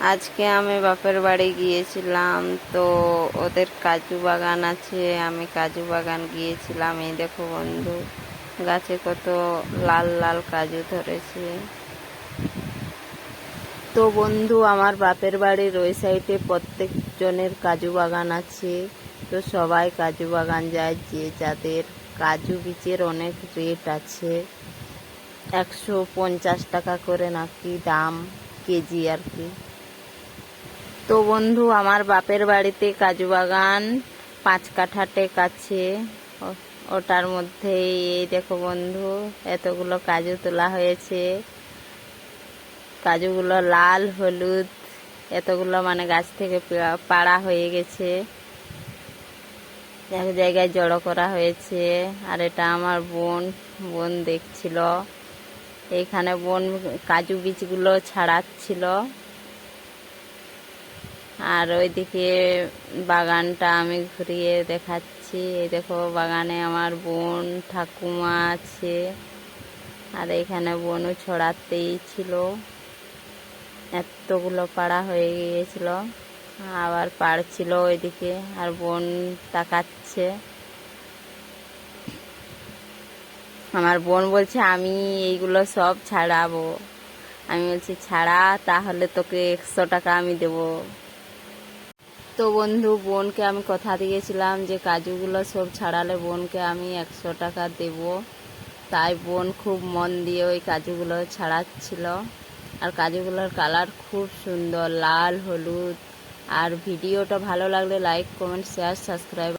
আজকে আমি বাপের বাড়ি গিয়েছিলাম, তো ওদের কাজু বাগান আছে, আমি কাজু বাগান গিয়েছিলাম। এই দেখো বন্ধু, গাছে কত লাল লাল কাজু ধরেছে। তো বন্ধু, আমার বাপের বাড়ির ওই সাইডে প্রত্যেকজনের কাজু বাগান আছে। তো সবাই কাজু বাগান যায়, যে যাদের কাজু বীজের অনেক রেট আছে, একশো পঞ্চাশ টাকা করে নাকি দাম কেজি আর কি। তো বন্ধু, আমার বাপের বাড়িতে কাজু বাগান, পাঁচ কাঠা টেক আছে ওটার মধ্যে এই দেখো বন্ধু, এতগুলো কাজু তোলা হয়েছে। কাজুগুলো লাল, হলুদ, এতগুলো মানে গাছ থেকে পাড়া হয়ে গেছে। এক জায়গায় জড়ো করা হয়েছে। আর এটা আমার বোন বোন দেখছিল। এইখানে বোন কাজু বীজগুলো ছাড়াচ্ছিল। আর ওইদিকে বাগানটা আমি ঘুরিয়ে দেখাচ্ছি। এই দেখো, বাগানে আমার বোন, ঠাকুমা আছে। আর এখানে বোনও ছড়াতেই ছিল। এতগুলো পাড়া হয়ে গিয়েছিল। আবার পাড় পাড়ছিল ওইদিকে, আর বোন তাকাচ্ছে। আমার বোন বলছে, আমি এইগুলো সব ছাড়াবো। আমি বলছি, ছাড়া, তাহলে তোকে একশো টাকা আমি দেবো। তো বন্ধু, বোনকে আমি কথা দিয়েছিলাম যে কাজুগুলো সব ছাড়ালে বোনকে আমি একশো টাকা দেব। তাই বোন খুব মন দিয়ে ওই কাজুগুলো ছাড়াচ্ছিল। আর কাজুগুলোর কালার খুব সুন্দর, লাল, হলুদ। আর ভিডিওটা ভালো লাগলে লাইক কমেন্ট শেয়ার সাবস্ক্রাইব